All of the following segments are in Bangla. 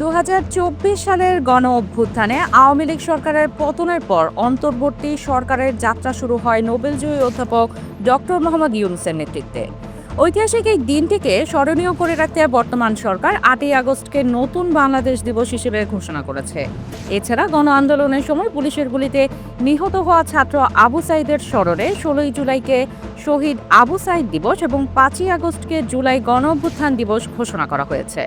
দু হাজার চব্বিশ সালের গণ অভ্যুত্থানে আওয়ামী লীগ সরকারের পতনের পর অন্তর্বর্তী সরকারের যাত্রা শুরু হয় নোবেলজয়ী অধ্যাপক ডক্টর মোহাম্মদ ইউনুসের নেতৃত্বে। ঐতিহাসিক এই দিনটিকে স্মরণীয় করে রাখতে বর্তমান সরকার আটই আগস্টকে নতুন বাংলাদেশ দিবস হিসেবে ঘোষণা করেছে। এছাড়া গণ আন্দোলনের সময় পুলিশের গুলিতে নিহত হওয়া ছাত্র আবু সাইদের স্মরণে ষোলোই জুলাইকে শহীদ আবু সাইদ দিবস এবং পাঁচই আগস্টকে জুলাই গণ অভ্যুত্থান দিবস ঘোষণা করা হয়েছে।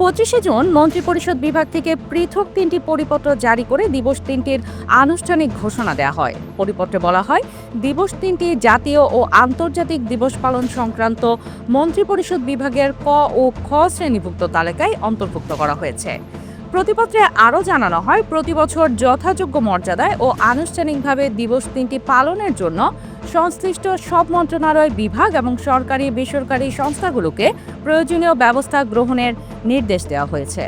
পঁচিশে জুন মন্ত্রিপরিষদ বিভাগ থেকে পৃথক তিনটি পরিপত্র জারি করে দিবস তিনটির আনুষ্ঠানিক ঘোষণা দেওয়া হয়। পরিপত্রে বলা হয়, দিবস তিনটি জাতীয় ও আন্তর্জাতিক দিবস পালন সংক্রান্ত মন্ত্রিপরিষদ বিভাগের ক ও খ শ্রেণীভুক্ত তালিকায় অন্তর্ভুক্ত করা হয়েছে। প্রতিপত্রে আরও জানানো হয়, প্রতি বছর যথাযোগ্য মর্যাদায় ও আনুষ্ঠানিকভাবে দিবস তিনটি পালনের জন্য সংশ্লিষ্ট সব মন্ত্রণালয় বিভাগ এবং সরকারি বেসরকারি সংস্থাগুলোকে প্রয়োজনীয় ব্যবস্থা গ্রহণের নির্দেশ দেওয়া হয়েছে।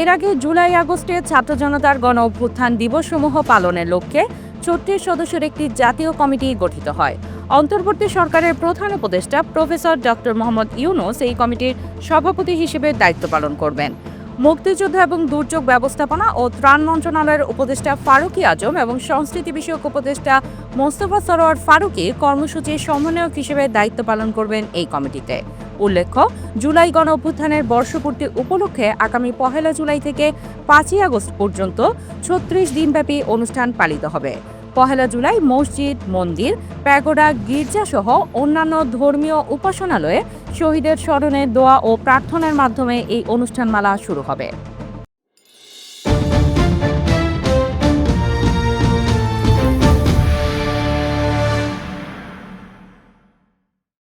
এর আগে জুলাই আগস্টে ছাত্র জনতার গণ অভ্যুত্থান দিবসসমূহ পালনের লক্ষ্যে ছত্রিশ সদস্যের একটি জাতীয় কমিটি গঠিত হয়। অন্তর্বর্তী সরকারের প্রধান উপদেষ্টা প্রফেসর ডক্টর মোহাম্মদ ইউনুস এই কমিটির সভাপতি হিসেবে দায়িত্ব পালন করবেন। মুক্তিযুদ্ধ এবং দুর্যোগ ব্যবস্থাপনা ও ত্রাণ মন্ত্রণালয়ের উপদেষ্টা ফারুকি আজম এবং সংস্কৃতি বিষয়ক উপদেষ্টা মোস্তফা সরোয়ার ফারুকি কর্মসূচির সমন্বয়ক হিসেবে দায়িত্ব পালন করবেন এই কমিটিতে। উল্লেখ্য, জুলাই গণ অভ্যুত্থানের বর্ষপূর্তি উপলক্ষে আগামী পহেলা জুলাই থেকে পাঁচই আগস্ট পর্যন্ত ছত্রিশ দিনব্যাপী অনুষ্ঠান পালিত হবে। পহেলা জুলাই মসজিদ, মন্দির, প্যাগোডা, গির্জা সহ অন্যান্য ধর্মীয় উপাসনালয়ে শহীদের স্মরণে দোয়া ও প্রার্থনার মাধ্যমে এই অনুষ্ঠানমালা শুরু হবে।